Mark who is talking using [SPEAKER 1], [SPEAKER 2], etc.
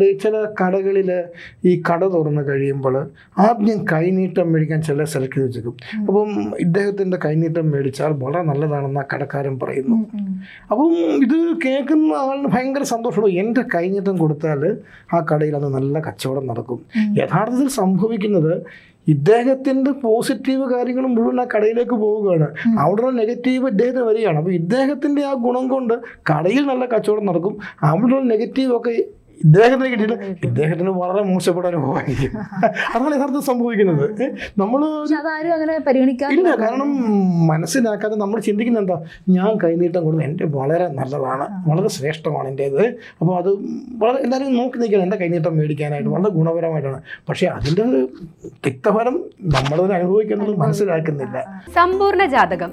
[SPEAKER 1] കണ്ടിട്ടുണ്ട് ചില കടകളിൽ ഈ കട തുറന്ന് കഴിയുമ്പോൾ ആദ്യം കൈനീട്ടം മേടിക്കാൻ ചില സെലക്ട് ചെയ്ത് വെച്ചേക്കും. അപ്പം ഇദ്ദേഹത്തിന്റെ കൈനീട്ടം മേടിച്ചാൽ വളരെ നല്ലതാണെന്ന് ആ കടക്കാരൻ പറയുന്നു. അപ്പം ഇത് കേൾക്കുന്ന ആളിന് ഭയങ്കര സന്തോഷമുള്ളൂ. എന്റെ കൈനീട്ടം കൊടുത്താൽ ആ കടയിൽ അത് നല്ല കച്ചവടം നടക്കും. യഥാർത്ഥത്തിൽ സംഭവിക്കുന്നത് ഇദ്ദേഹത്തിന്റെ പോസിറ്റീവ് കാര്യങ്ങൾ മുഴുവൻ ആ കടയിലേക്ക് പോവുകയാണ്. അവിടെയുള്ള നെഗറ്റീവ് ഇദ്ദേഹത്തിന് വരികയാണ്. അപ്പോൾ ഇദ്ദേഹത്തിന്റെ ആ ഗുണം കൊണ്ട് കടയിൽ നല്ല കച്ചവടം നടക്കും. അവിടെയുള്ള നെഗറ്റീവ് ഒക്കെ ഇദ്ദേഹത്തിന് കിട്ടിയിട്ട് ഇദ്ദേഹത്തിന് വളരെ മോശപ്പെട്ട അനുഭവമായിരിക്കും അതാണ് യഥാർത്ഥം സംഭവിക്കുന്നത്. നമ്മൾ ഇല്ല കാരണം മനസ്സിലാക്കാതെ നമ്മൾ ചിന്തിക്കുന്ന എന്താ ഞാൻ കൈനീട്ടം കൊടുക്കുന്നത് എന്റെ വളരെ നല്ലതാണ് വളരെ ശ്രേഷ്ഠമാണ് എന്റേത്. അപ്പോൾ അത് വളരെ എല്ലാവരും നോക്കി നിൽക്കണം എന്റെ കൈനീട്ടം മേടിക്കാനായിട്ട് വളരെ ഗുണപരമായിട്ടാണ്. പക്ഷേ അതിന്റെ തിക്തഫലം നമ്മളതിനെ അനുഭവിക്കുന്നത് മനസ്സിലാക്കുന്നില്ല.
[SPEAKER 2] സമ്പൂർണ ജാതകം.